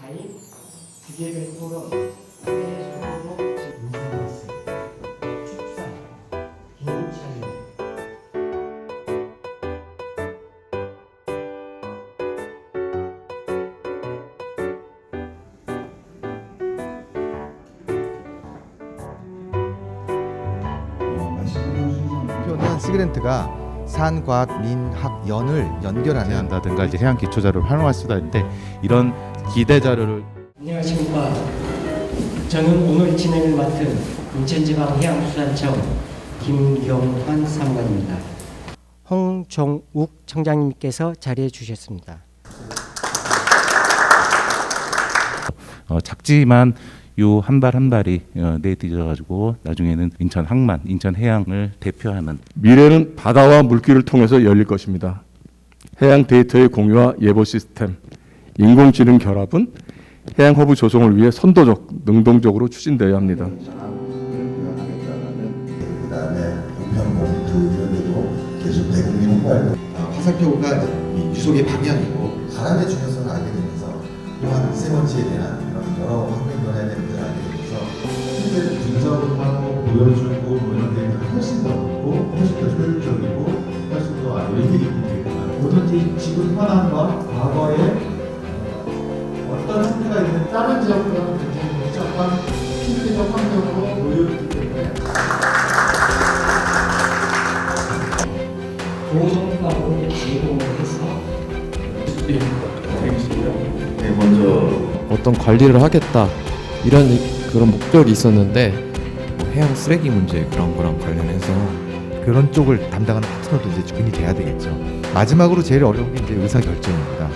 타임 기계별 토론 세계적으로 표는 시그렌트가 산과민학 연을 연결하는 한다든가 이제 해양 기초 자료를 활용할 수가 있는데 이런 기대 자료를 안녕하십니까. 저는 오늘 진행을 맡은 인천지방 해양수산청 김경환 사무관입니다. 홍정욱 청장님께서 자리해 주셨습니다. 어, 작지만 요 한 발 한 발이 어, 내딛어 가지고 나중에는 인천 항만, 인천 해양을 대표하는 미래는 바다와 물길을 통해서 열릴 것입니다. 해양 데이터의 공유와 예보 시스템, 인공지능 결합은 해양 허브 조성을 위해 선도적, 능동적으로 추진되어야 합니다. 그다음에 우편 봉투 이런 데도 계속 대국민 홍보할 아, 화살표가 이 유속의 방향이고 바람의 중요성을 알게 되면서 또한 미세먼지에 대한 여러 환경 변화에 대한 되면서 실제 분석을 하고 보여주고 뭐 이런 데는 훨씬 더 높고 훨씬 더 효율적이고 훨씬 더 의미 있게 되겠구나. 뭐든지 지금 현황과 과거에 어, 어떤 상태가 있는 다른 지역보다는 굉장히 복잡한 필리적 환경으로 놓여있기 때문에 보정방을 제공을 해서 네, 먼저 어떤 관리를 하겠다 이런 그런 목적이 있었는데 뭐 해양 쓰레기 문제 그런 거랑 관련해서 그런 쪽을 담당하는 파트너도 이제 주인이 돼야 되겠죠. 마지막으로 제일 어려운 게 이제 의사 결정입니다.